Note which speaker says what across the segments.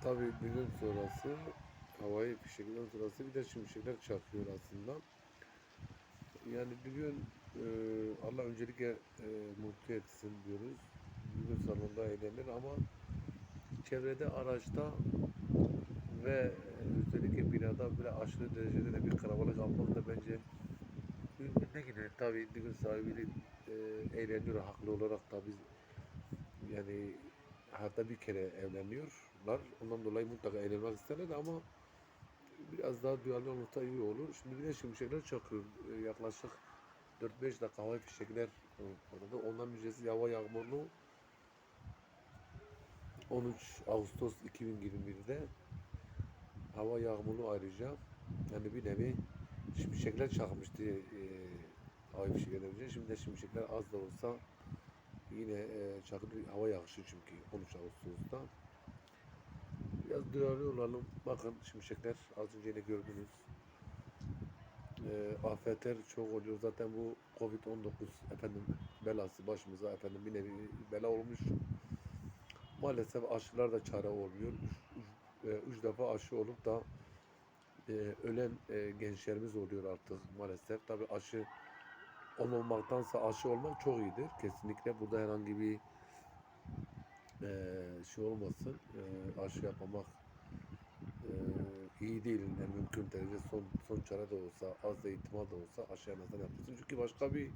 Speaker 1: Tabii bir gün sonrası havai fişekten sonrası bir de şimşekler çakıyor aslında. Yani gün e, Allah öncelikle e, mutlu etsin diyoruz. Bir gün salonda eğlenir ama çevrede araçta ve e, özellikle binada böyle aşırı derecede de bir kalabalık almak da bence ne gibi tabii bir gün sahibi e, eğleniyor haklı olarak da biz yani hayatta bir kere evleniyorlar. Ondan dolayı mutlaka evlenmek isterler ama biraz daha duyarlı olursa iyi olur. Şimdi bir de şimşekler çakıyor. Ee, Yaklaşık 4-5 dakika hava fişekler orada. Ondan müjdesi hava yağmurlu 13 Ağustos 2021'de hava yağmurlu ayrıca yani bir nevi şimşekler çakmıştı e, hava fişeklerden önce. Şimdi de şimşekler az da olsa Yine e, çakır hava yağışı çünkü 13 Ağustos'ta. Biraz duyarlı olalım. Bakın şimşekler az önce yine gördünüz. E, afetler çok oluyor. Zaten bu Covid-19 efendim belası başımıza efendim bir nevi bela olmuş. Maalesef aşılar da çare olmuyor. Üç, üç, e, üç defa aşı olup da e, ölen e, gençlerimiz oluyor artık maalesef. Tabi aşı olmamaktansa aşı olmak çok iyidir. Kesinlikle burada herhangi bir eee şey olmasın. Eee aşı yapmamak eee, iyi değil. Yani mümkün derece son, son çare de olsa, az da ihtimal da olsa aşı en azından. Çünkü başka bir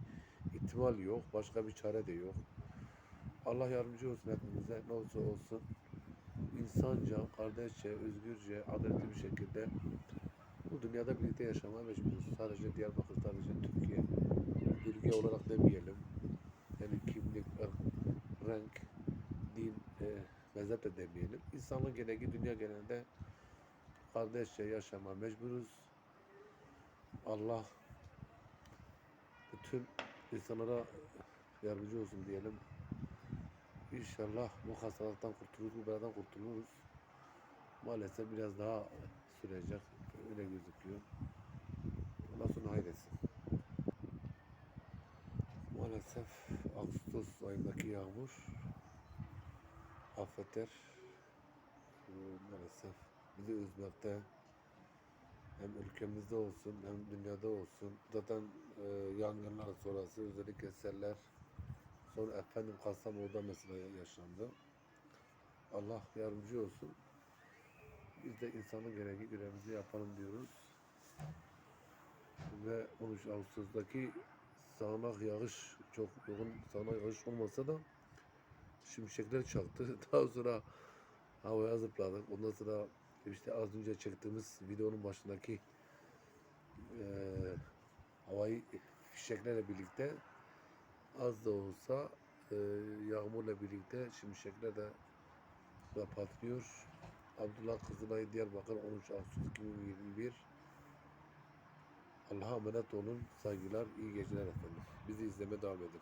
Speaker 1: ihtimal yok. Başka bir çare de yok. Allah yardımcı olsun hepimize. Ne olursa olsun. insanca, kardeşçe, özgürce, adaletli bir şekilde bu dünyada birlikte yaşamaya mecburuz. Sadece Diyarbakır, sadece Türkiye olarak demeyelim. Yani kimlik, ırk, renk, din, e, mezhep de demeyelim. İnsanlığın gereği dünya genelinde kardeşçe yaşama mecburuz. Allah bütün insanlara yardımcı olsun diyelim. İnşallah bu hastalıktan kurtuluruz, bu beladan kurtuluruz. Maalesef biraz daha sürecek. Öyle gözüküyor. Allah sonu hayretsin. Maalesef Ağustos ayındaki yağmur affeter. Ee, maalesef bizi üzmekte hem ülkemizde olsun hem dünyada olsun. Zaten e, yangınlar sonrası özellikle seller sonra efendim Kastamonu'da mesela yaşandı. Allah yardımcı olsun. Biz de insanın gereği görevimizi yapalım diyoruz. Ve 13 Ağustos'taki sağanak yağış çok yoğun sağanak yağış olmasa da şimşekler çaktı. Daha sonra havaya zıpladık. Ondan sonra işte az önce çektiğimiz videonun başındaki eee havai fişeklerle birlikte az da olsa eee yağmurla birlikte şimşekler de da patlıyor. Abdullah Kızılay Diyarbakır 13 Ağustos 2021 Allah'a emanet olun. Saygılar, iyi geceler efendim. Bizi izleme devam edin.